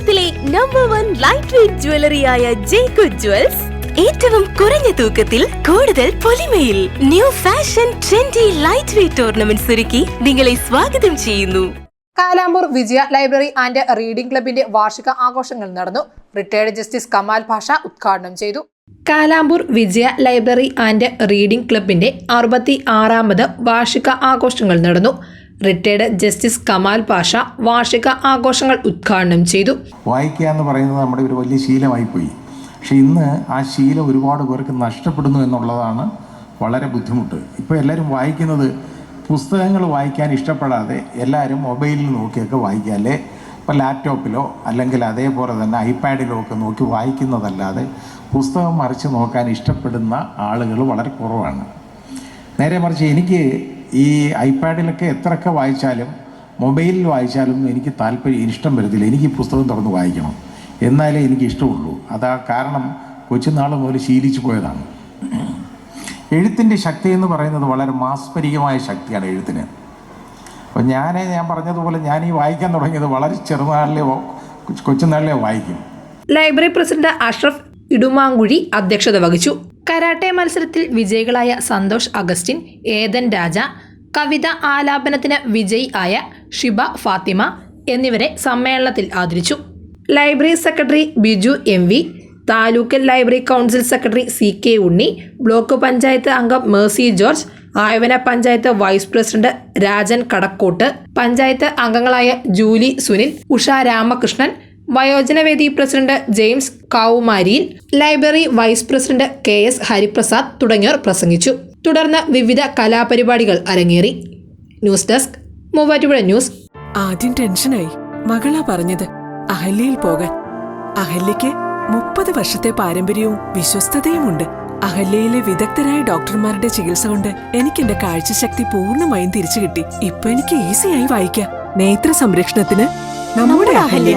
കേരളത്തിലെ number one light weight ജ്വല്ലറിയായ ജേക്കു ജ്വൽസ് ഏറ്റവും കുറഞ്ഞ തൂക്കത്തിൽ കൂടുതൽ പൊലിമയിൽ new fashion trendy light weight ornaments ഒരുക്കി നിങ്ങളെ സ്വാഗതം ചെയ്യുന്നു. Kalampur Vijaya library and reading ക്ലബിന്റെ വാർഷിക ആഘോഷങ്ങൾ നടന്നു. റിട്ടയർഡ് ജസ്റ്റിസ് കമാൽ ഭാഷ ഉദ്ഘാടനം ചെയ്തു. Kalampur Vijaya library and reading ക്ലബിന്റെ അറുപത്തി ആറാമത് വാർഷിക ആഘോഷങ്ങൾ നടന്നു. റിട്ടയർഡ് ജസ്റ്റിസ് കമാൽ പാഷ വാർഷിക ആഘോഷങ്ങൾ ഉദ്ഘാടനം ചെയ്തു. വായിക്കുക എന്ന് പറയുന്നത് നമ്മുടെ ഒരു വലിയ ശീലമായി പോയി. പക്ഷെ ഇന്ന് ആ ശീലം ഒരുപാട് പേർക്ക് നഷ്ടപ്പെടുന്നു എന്നുള്ളതാണ് വളരെ ബുദ്ധിമുട്ട്. ഇപ്പോൾ എല്ലാവരും വായിക്കുന്നത് പുസ്തകങ്ങൾ വായിക്കാൻ ഇഷ്ടപ്പെടാതെ എല്ലാവരും മൊബൈലിൽ നോക്കിയൊക്കെ വായിക്കുക. അല്ലേ? ഇപ്പോൾ ലാപ്ടോപ്പിലോ അല്ലെങ്കിൽ അതേപോലെ തന്നെ ഐപാഡിലോ ഒക്കെ നോക്കി വായിക്കുന്നതല്ലാതെ പുസ്തകം മറിച്ച് നോക്കാൻ ഇഷ്ടപ്പെടുന്ന ആളുകൾ വളരെ കുറവാണ്. നേരെ മറിച്ച് എനിക്ക് ഈ ഐപാഡിലൊക്കെ എത്രയൊക്കെ വായിച്ചാലും മൊബൈലിൽ വായിച്ചാലും എനിക്ക് താല്പര്യം ഇഷ്ടം വരത്തില്ല. എനിക്ക് പുസ്തകം തുറന്ന് വായിക്കണം. എന്നാലേ എനിക്ക് ഇഷ്ടമുള്ളൂ. അതാ കാരണം കൊച്ചുനാൾ മുതൽ ശീലിച്ചു പോയതാണ്. എഴുത്തിന്റെ ശക്തി എന്ന് പറയുന്നത് വളരെ മാസ്മരികമായ ശക്തിയാണ് എഴുത്തിന്. അപ്പോൾ ഞാൻ ഞാൻ പറഞ്ഞതുപോലെ ഞാൻ ഈ വായിക്കാൻ തുടങ്ങിയത് വളരെ ചെറുനാളിലെ കൊച്ചുനാളിലെ വായിക്കും. ലൈബ്രറി പ്രസിഡന്റ് അഷ്റഫ് ഇടുമാങ്കുഴി അധ്യക്ഷത വഹിച്ചു. കരാട്ടെ മത്സരത്തിൽ വിജയികളായ സന്തോഷ് അഗസ്റ്റിൻ ഏതൻ രാജ കവിത ആലാപനത്തിന് വിജയി ആയ ഷിബ ഫാത്തിമ എന്നിവരെ സമ്മേളനത്തിൽ ആദരിച്ചു. Library secretary Biju M V താലൂക്കൽ library council secretary C K Unni block panchayat അംഗം മേഴ്സി ജോർജ് ആയവന പഞ്ചായത്ത് വൈസ് പ്രസിഡന്റ് രാജൻ കടക്കോട്ട് പഞ്ചായത്ത് അംഗങ്ങളായ Julie Sunil Usha Ramakrishnan വയോജനവേദി president James Kavumariyil library vice president K S Hariprasad തുടങ്ങിയവർ പ്രസംഗിച്ചു. തുടർന്ന് വിവിധ കലാപരിപാടികൾ അരങ്ങേറി. News desk Muvattupuzha news. ആദ്യം ടെൻഷനായി. മകളാ പറഞ്ഞത് അഹല്യയിൽ പോകാൻ. അഹല്യയ്ക്ക് മുപ്പത് വർഷത്തെ പാരമ്പര്യവും വിശ്വസ്തതയുമുണ്ട്. അഹല്യയിലെ വിദഗ്ധരായ ഡോക്ടർമാരുടെ ചികിത്സ കൊണ്ട് എനിക്ക് എന്റെ കാഴ്ചശക്തി പൂർണമായും തിരിച്ചു കിട്ടി ഇപ്പൊ എനിക്ക് ഈസിയായി വായിക്കാം. നേത്ര സംരക്ഷണത്തിന് നമ്മുടെ Ahalya.